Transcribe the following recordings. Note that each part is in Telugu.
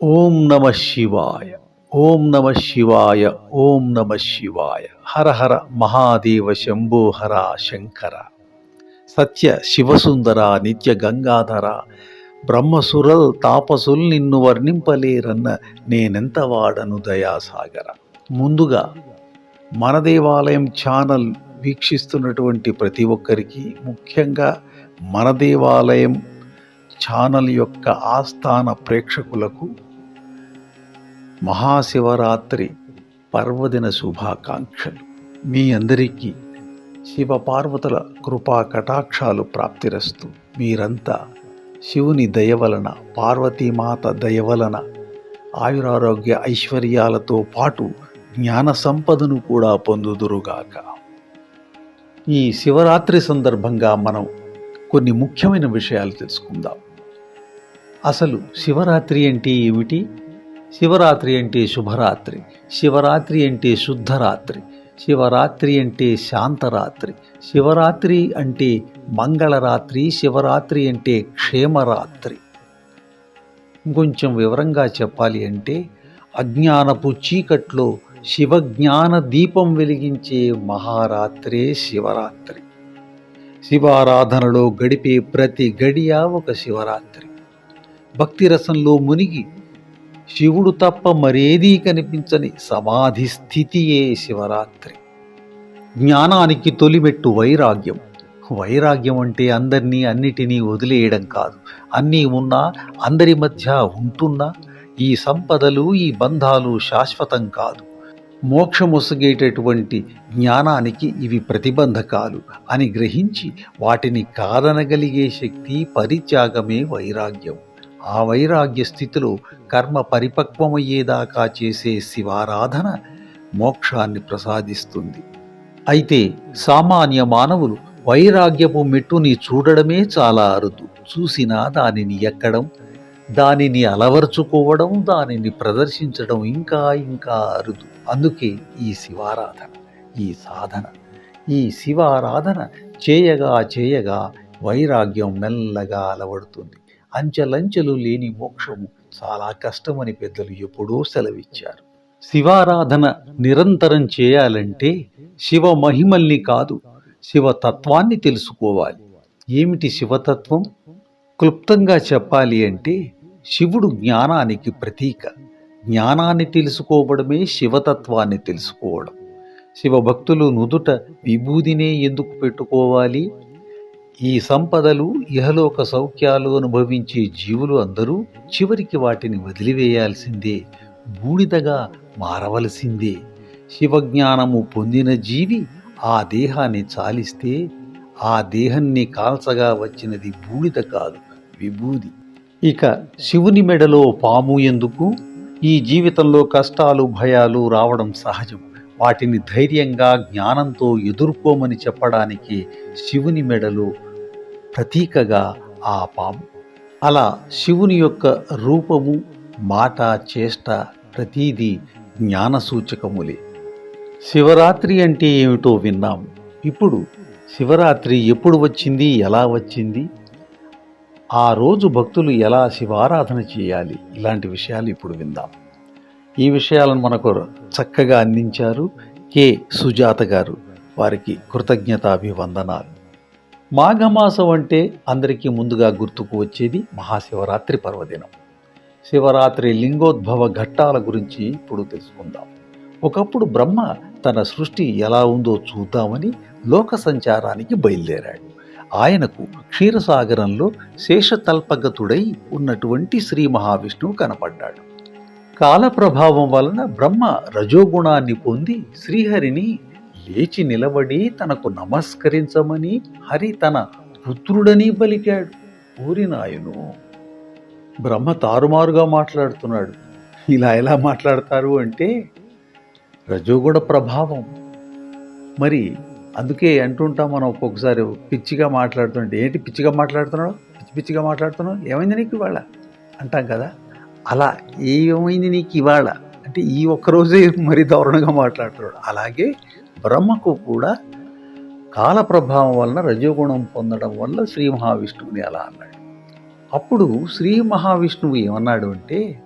ఓం నమ శివాయ ఓం నమ శివాయ ఓం నమ శివాయ. హర హర మహాదేవ శంభో హర శంకర. సత్య శివసుందర నిత్య గంగాధర బ్రహ్మసురల్ తాపసుల్ నిన్ను వర్ణింపలేరన్న నేనెంత వాడను దయాసాగర. ముందుగా మన దేవాలయం ఛానల్ వీక్షిస్తున్నటువంటి ప్రతి ఒక్కరికి ముఖ్యంగా మన దేవాలయం ఛానల్ యొక్క ఆస్థాన ప్రేక్షకులకు మహాశివరాత్రి పర్వదిన శుభాకాంక్షలు. మీ అందరికీ శివ పార్వతుల కృపా కటాక్షాలు ప్రాప్తిరస్తు. మీరంతా శివుని దయ వలన పార్వతీమాత దయ వలన ఆయురారోగ్య ఐశ్వర్యాలతో పాటు జ్ఞాన సంపదను కూడా పొందుదురుగాక. ఈ శివరాత్రి సందర్భంగా మనం కొన్ని ముఖ్యమైన విషయాలు తెలుసుకుందాం. అసలు శివరాత్రి అంటే ఏమిటి? శివరాత్రి అంటే శుభరాత్రి శివరాత్రి అంటే శుద్ధరాత్రి శివరాత్రి అంటే శాంతరాత్రి శివరాత్రి అంటే మంగళరాత్రి శివరాత్రి అంటే క్షేమరాత్రి. ఇంకొంచెం వివరంగా చెప్పాలి అంటే అజ్ఞానపు చీకట్లో శివజ్ఞాన దీపం వెలిగించే మహారాత్రే శివరాత్రి. శివారాధనలో గడిపే ప్రతి గడియ ఒక శివరాత్రి. భక్తిరసంలో మునిగి శివుడు తప్ప మరేదీ కనిపించని సమాధి స్థితియే శివరాత్రి. జ్ఞానానికి తొలిమెట్టు వైరాగ్యం. వైరాగ్యం అంటే అందరినీ అన్నిటినీ వదిలేయడం కాదు. అన్నీ ఉన్నా అందరి మధ్య ఉంటున్నా ఈ సంపదలు ఈ బంధాలు శాశ్వతం కాదు. మోక్షమొసగేటటువంటి జ్ఞానానికి ఇవి ప్రతిబంధకాలు అని గ్రహించి వాటిని కాదనగలిగే శక్తి పరిత్యాగమే వైరాగ్యం. ఆ వైరాగ్య స్థితిలో కర్మ పరిపక్వమయ్యేదాకా చేసే శివారాధన మోక్షాన్ని ప్రసాదిస్తుంది. అయితే సామాన్య మానవులు వైరాగ్యపు మెట్టుని చూడడమే చాలా అరుదు. చూసినా దానిని ఎక్కడం దానిని అలవర్చుకోవడం దానిని ప్రదర్శించడం ఇంకా ఇంకా అరుదు. అందుకే ఈ శివారాధన ఈ సాధన ఈ శివారాధన చేయగా చేయగా వైరాగ్యం మెల్లగా అలవడుతుంది. అంచెలంచెలు లేని మోక్షము. చాలా కష్టమని పెద్దలు ఎప్పుడో సెలవిచ్చారు. శివారాధన నిరంతరం చేయాలంటే శివ మహిమల్ని కాదు శివతత్వాన్ని తెలుసుకోవాలి. ఏమిటి శివతత్వం క్లుప్తంగా చెప్పాలి అంటే శివుడు జ్ఞానానికి ప్రతీక. జ్ఞానాన్ని తెలుసుకోవడమే శివతత్వాన్ని తెలుసుకోవడం. శివభక్తులు నుదుట విభూదినే ఎందుకు పెట్టుకోవాలి? ఈ సంపదలు ఇహలోక సౌఖ్యాలు అనుభవించే జీవులు అందరూ చివరికి వాటిని వదిలివేయాల్సిందే బూడిదగా మారవలసిందే. శివజ్ఞానము పొందిన జీవి ఆ దేహాన్ని చాలిస్తే ఆ దేహాన్ని కాల్చగా వచ్చినది బూడిద కాదు విభూది. ఇక శివుని మెడలో పాము ఎందుకు? ఈ జీవితంలో కష్టాలు భయాలు రావడం సహజం. వాటిని ధైర్యంగా జ్ఞానంతో ఎదుర్కోమని చెప్పడానికి శివుని మెడలు ప్రతీకగా ఆ పాము. అలా శివుని యొక్క రూపము మాట చేష్ట ప్రతీది జ్ఞాన సూచకములే శివరాత్రి అంటే ఏమిటో విన్నాము ఇప్పుడు శివరాత్రి ఎప్పుడు వచ్చింది ఎలా వచ్చింది? ఆ రోజు భక్తులు ఎలా శివారాధన చేయాలి? ఇలాంటి విషయాలు ఇప్పుడు విందాం. ఈ విషయాలను మనకు చక్కగా అందించారు కె. సుజాత గారు. వారికి కృతజ్ఞతాభివందనాలు. మాఘమాసం అంటే అందరికీ ముందుగా గుర్తుకు వచ్చేది మహాశివరాత్రి పర్వదినం. శివరాత్రి లింగోద్భవ ఘట్టాల గురించి ఇప్పుడు తెలుసుకుందాం. ఒకప్పుడు బ్రహ్మ తన సృష్టి ఎలా ఉందో చూద్దామని లోక సంచారానికి బయలుదేరాడు. ఆయనకు క్షీరసాగరంలో శేషతల్పగతుడై ఉన్నటువంటి శ్రీ మహావిష్ణువు కనపడ్డాడు. కాల ప్రభావం వలన బ్రహ్మ రజోగుణాన్ని పొంది శ్రీహరిని లేచి నిలబడి తనకు నమస్కరించమని హరి తన పుత్రుడని పలికాడు. ఊరినాయును బ్రహ్మ తారుమారుగా మాట్లాడుతున్నాడు. ఇలా ఎలా మాట్లాడతారు అంటే రజోగుణ ప్రభావం. మరి అందుకే అంటుంటాం మనం ఒక్కొక్కసారి పిచ్చిగా మాట్లాడుతుంటే ఏంటి పిచ్చిగా మాట్లాడుతున్నాడు పిచ్చి పిచ్చిగా మాట్లాడుతున్నావు? ఏమైంది నీకు ఇవాళ? అంటాం కదా. అలా ఏమైంది నీకు ఇవాళ? అంటే ఈ ఒక్కరోజే మరి దారుణంగా మాట్లాడుతున్నాడు. అలాగే బ్రహ్మకు కూడా కాల ప్రభావం వలన రజోగుణం పొందడం వల్ల శ్రీ మహావిష్ణువుని అలా అన్నాడు. అప్పుడు శ్రీ మహావిష్ణువు ఏమన్నాడు అంటే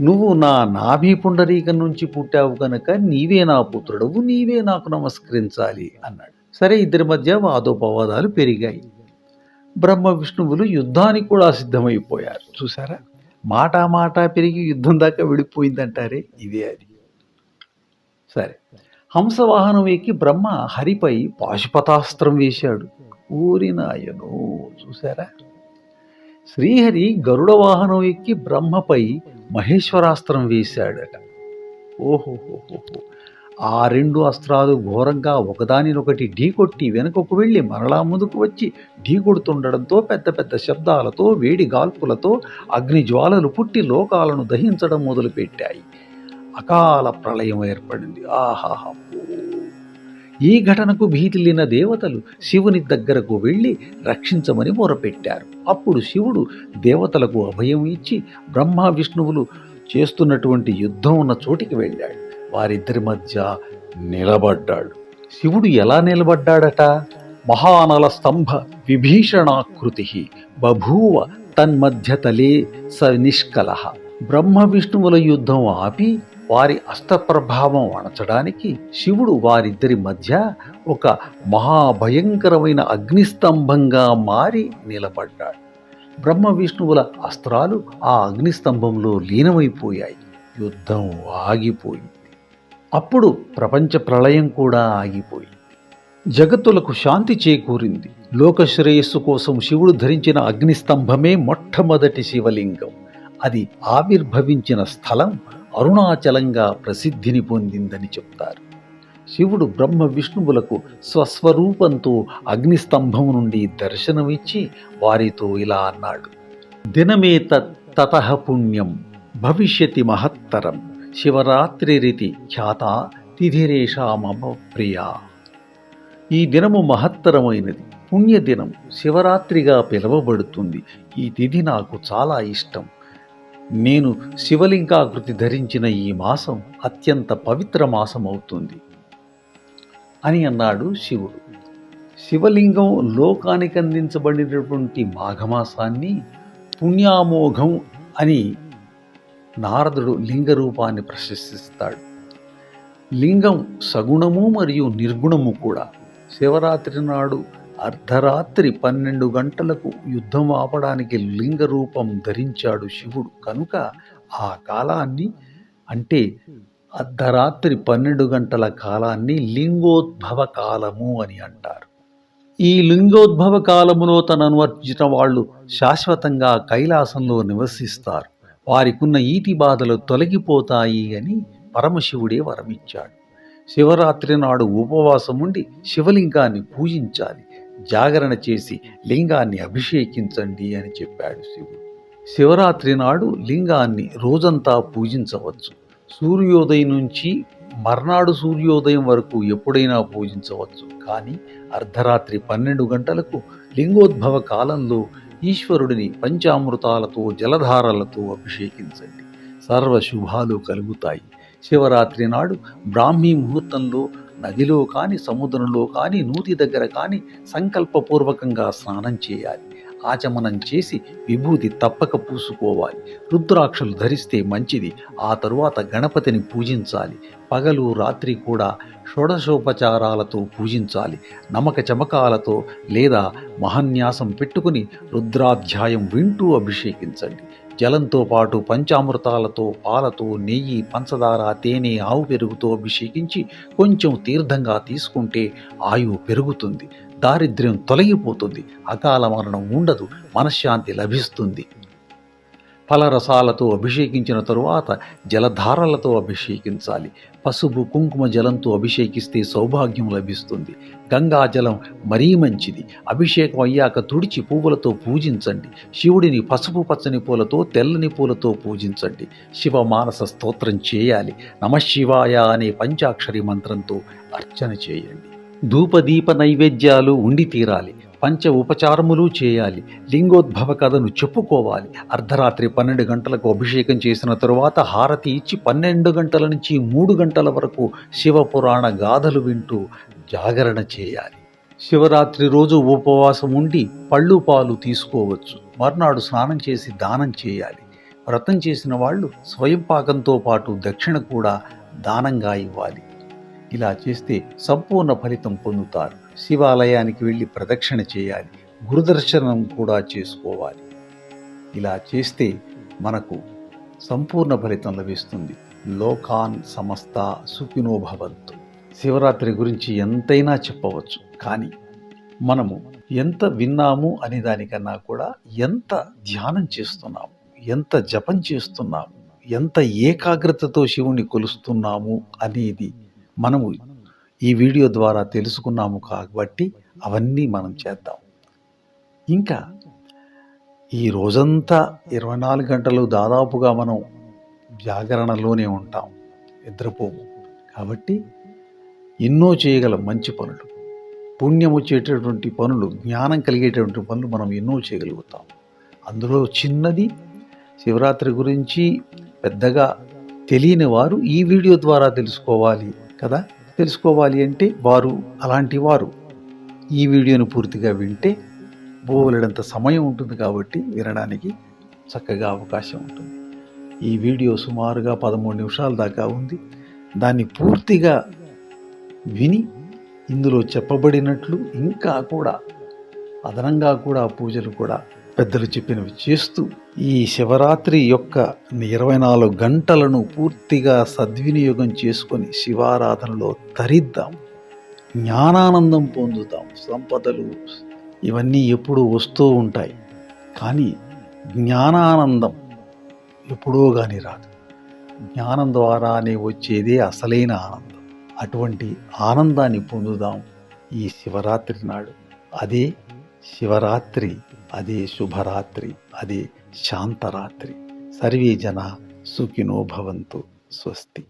నువ్వు నా నాభి పుండరీకం నుంచి పుట్టావు కనుక నీవే నా పుత్రుడవు నీవే నాకు నమస్కరించాలి అన్నాడు. సరే ఇద్దరి మధ్య వాదోపవాదాలు పెరిగాయి. బ్రహ్మ విష్ణువులు యుద్ధానికి కూడా సిద్ధమైపోయారు. చూసారా మాట మాట పెరిగి యుద్ధం దాకా విడిపోయిందంటారే? ఇదే అది. సరే. హంసవాహనం ఎక్కి బ్రహ్మ హరిపై పాశుపతాస్త్రం వేశాడు. ఊరి నాయను చూసారా శ్రీహరి గరుడ వాహనం ఎక్కి బ్రహ్మపై మహేశ్వరాస్త్రం వేశాడట. ఓహోహోహో ఆ రెండు అస్త్రాలు ఘోరంగా ఒకదానినొకటి ఢీకొట్టి వెనుకకు వెళ్ళి మరలా ముందుకు వచ్చి ఢీకొడుతుండడంతో పెద్ద పెద్ద శబ్దాలతో వేడి గాల్పులతో అగ్ని జ్వాలలు పుట్టి లోకాలను దహించడం మొదలుపెట్టాయి. అకాల ప్రళయం ఏర్పడింది. ఆహాహా! ఈ ఘటనకు భీతిల్లిన దేవతలు శివుని దగ్గరకు వెళ్ళి రక్షించమని మొరపెట్టారు. అప్పుడు శివుడు దేవతలకు అభయం ఇచ్చి బ్రహ్మ విష్ణువులు చేస్తున్నటువంటి యుద్ధం ఉన్న చోటికి వెళ్ళాడు. వారిద్దరి మధ్య నిలబడ్డాడు. శివుడు ఎలా నిలబడ్డాడట? మహానల స్తంభ విభీషణాకృతి బభూవ తన్మధ్యతలే స నిష్కల బ్రహ్మ విష్ణువుల యుద్ధం ఆపి వారి అస్తప్రభావం అణచడానికి శివుడు వారిద్దరి మధ్య ఒక మహాభయంకరమైన అగ్నిస్తంభంగా మారి నిలబడ్డాడు. బ్రహ్మ విష్ణువుల అస్త్రాలు ఆ అగ్నిస్తంభంలో లీనమైపోయాయి. యుద్ధం ఆగిపోయింది. అప్పుడు ప్రపంచ ప్రళయం కూడా ఆగిపోయింది. జగత్తులకు శాంతి చేకూరింది. లోకశ్రేయస్సు కోసం శివుడు ధరించిన అగ్నిస్తంభమే మొట్టమొదటి శివలింగం. అది ఆవిర్భవించిన స్థలం అరుణాచలంగా ప్రసిద్ధిని పొందిందని చెప్తారు. శివుడు బ్రహ్మ విష్ణువులకు స్వస్వరూపంతో అగ్నిస్తంభం నుండి దర్శనమిచ్చి వారితో ఇలా అన్నాడు. దినమే తత పుణ్యం భవిష్యతి మహత్తరం. శివరాత్రిరితి ఖ్యాత తిథిరేషామమ ప్రియా ఈ దినము మహత్తరమైనది. పుణ్యదినం శివరాత్రిగా పిలువబడుతుంది. ఈ తిథి నాకు చాలా ఇష్టం. నేను శివలింగాకృతి ధరించిన ఈ మాసం అత్యంత పవిత్ర మాసం అవుతుంది అని అన్నాడు శివుడు. శివలింగం లోకానికి అందించబడినటువంటి మాఘమాసాన్ని పుణ్యామోఘం అని నారదుడు లింగ రూపాన్ని ప్రశంసిస్తాడు. లింగం సగుణము మరియు నిర్గుణము కూడా. శివరాత్రి నాడు అర్ధరాత్రి పన్నెండు గంటలకు యుద్ధం ఆపడానికి లింగ రూపం ధరించాడు శివుడు. కనుక ఆ కాలాన్ని అంటే అర్ధరాత్రి పన్నెండు గంటల కాలాన్ని లింగోద్భవ కాలము అని అంటారు. ఈ లింగోద్భవ కాలములో తనను అర్పించిన వాళ్ళు శాశ్వతంగా కైలాసంలో నివసిస్తారు. వారికున్న ఈతి బాధలు తొలగిపోతాయి అని పరమశివుడే వరమిచ్చాడు. శివరాత్రి నాడు ఉపవాసం ఉండి శివలింగాన్ని పూజించాలి. జాగరణ చేసి లింగాన్ని అభిషేకించండి అని చెప్పాడు శివుడు. శివరాత్రి నాడు లింగాన్ని రోజంతా పూజించవచ్చు. సూర్యోదయం నుంచి మర్నాడు సూర్యోదయం వరకు ఎప్పుడైనా పూజించవచ్చు. కానీ అర్ధరాత్రి పన్నెండు గంటలకు లింగోద్భవ కాలంలో ఈశ్వరుడిని పంచామృతాలతో జలధారలతో అభిషేకించండి. సర్వ శుభాలు కలుగుతాయి. శివరాత్రి నాడు బ్రాహ్మీ ముహూర్తంలో నదిలో కానీ సముద్రంలో కానీ నూతి దగ్గర కానీ సంకల్పపూర్వకంగా స్నానం చేయాలి. ఆచమనం చేసి విభూతి తప్పక పూసుకోవాలి. రుద్రాక్షలు ధరిస్తే మంచిది. ఆ తరువాత గణపతిని పూజించాలి. పగలు రాత్రి కూడా షోడశోపచారాలతో పూజించాలి. నమక చమకాలతో లేదా మహన్యాసం పెట్టుకుని రుద్రాధ్యాయం వింటూ అభిషేకించండి. జలంతో పాటు పంచామృతాలతో పాలతో నెయ్యి పంచదార తేనె ఆవు పెరుగుతో అభిషేకించి కొంచెం తీర్థంగా తీసుకుంటే ఆయువు పెరుగుతుంది. దారిద్ర్యం తొలగిపోతుంది. అకాల మరణం ఉండదు. మనశ్శాంతి లభిస్తుంది. ఫలరసాలతో అభిషేకించిన తరువాత జలధారలతో అభిషేకించాలి. పసుపు కుంకుమ జలంతో అభిషేకిస్తే సౌభాగ్యం లభిస్తుంది. గంగా జలం మరీ మంచిది. అభిషేకం అయ్యాక తుడిచి పువ్వులతో పూజించండి. శివుడిని పసుపు పచ్చని పూలతో తెల్లని పూలతో పూజించండి. శివ మానస స్తోత్రం చేయాలి. నమశివాయ అనే పంచాక్షరి మంత్రంతో అర్చన చేయండి. ధూపదీప నైవేద్యాలు ఉండి తీరాలి. పంచ ఉపచారములు చేయాలి. లింగోద్భవ కథను చెప్పుకోవాలి. అర్ధరాత్రి పన్నెండు గంటలకు అభిషేకం చేసిన తరువాత హారతి ఇచ్చి పన్నెండు గంటల నుంచి మూడు గంటల వరకు శివపురాణ గాథలు వింటూ జాగరణ చేయాలి. శివరాత్రి రోజు ఉపవాసం ఉండి పళ్ళు పాలు తీసుకోవచ్చు. మర్నాడు స్నానం చేసి దానం చేయాలి. వ్రతం చేసిన వాళ్ళు స్వయం పాకంతో పాటు దక్షిణ కూడా దానంగా ఇవ్వాలి. ఇలా చేస్తే సంపూర్ణ ఫలితం పొందుతారు. శివాలయానికి వెళ్ళి ప్రదక్షిణ చేయాలి గురుదర్శనం కూడా చేసుకోవాలి. ఇలా చేస్తే మనకు సంపూర్ణ ఫలితం లభిస్తుంది. లోకాన్ సమస్త సుఖినో భవంతు. శివరాత్రి గురించి ఎంతైనా చెప్పవచ్చు కానీ మనము ఎంత విన్నాము అనే దానికన్నా కూడా ఎంత ధ్యానం చేస్తున్నాము ఎంత జపం చేస్తున్నాము ఎంత ఏకాగ్రతతో శివుణ్ణి కొలుస్తున్నాము అనేది మనము ఈ వీడియో ద్వారా తెలుసుకున్నాము కాబట్టి అవన్నీ మనం చేద్దాం. ఇంకా ఈ రోజంతా ఇరవై నాలుగు గంటలు దాదాపుగా మనం జాగరణలోనే ఉంటాం నిద్రపోము. కాబట్టి ఎన్నో చేయగలం మంచి పనులు పుణ్యం వచ్చేటటువంటి పనులు జ్ఞానం కలిగేటటువంటి పనులు మనం ఎన్నో చేయగలుగుతాం. అందులో చిన్నది శివరాత్రి గురించి పెద్దగా తెలియని వారు ఈ వీడియో ద్వారా తెలుసుకోవాలి కదా? తెలుసుకోవాలి అంటే వారు అలాంటి వారు. ఈ వీడియోను పూర్తిగా వింటే బోలెడంత సమయం ఉంటుంది కాబట్టి వినడానికి చక్కగా అవకాశం ఉంటుంది. ఈ వీడియో సుమారుగా పదమూడు నిమిషాల దాకా ఉంది. దాన్ని పూర్తిగా విని ఇందులో చెప్పబడినట్లు ఇంకా కూడా అదనంగా కూడా పూజలు కూడా పెద్దలు చెప్పినవి చేస్తూ ఈ శివరాత్రి యొక్క ఇరవై నాలుగు గంటలను పూర్తిగా సద్వినియోగం చేసుకొని శివారాధనలో తరిద్దాం జ్ఞానానందం పొందుతాం. సంపదలు ఇవన్నీ ఎప్పుడూ వస్తూ ఉంటాయి కానీ జ్ఞానానందం ఎప్పుడో కానీ రాదు. జ్ఞానం ద్వారానే వచ్చేదే అసలైన ఆనందం. అటువంటి ఆనందాన్ని పొందుదాం ఈ శివరాత్రి నాడు. అదే శివరాత్రి అదే శుభరాత్రి అదే శాంతరాత్రి. సర్వే జన సుఖినో భవంతు స్వస్తి.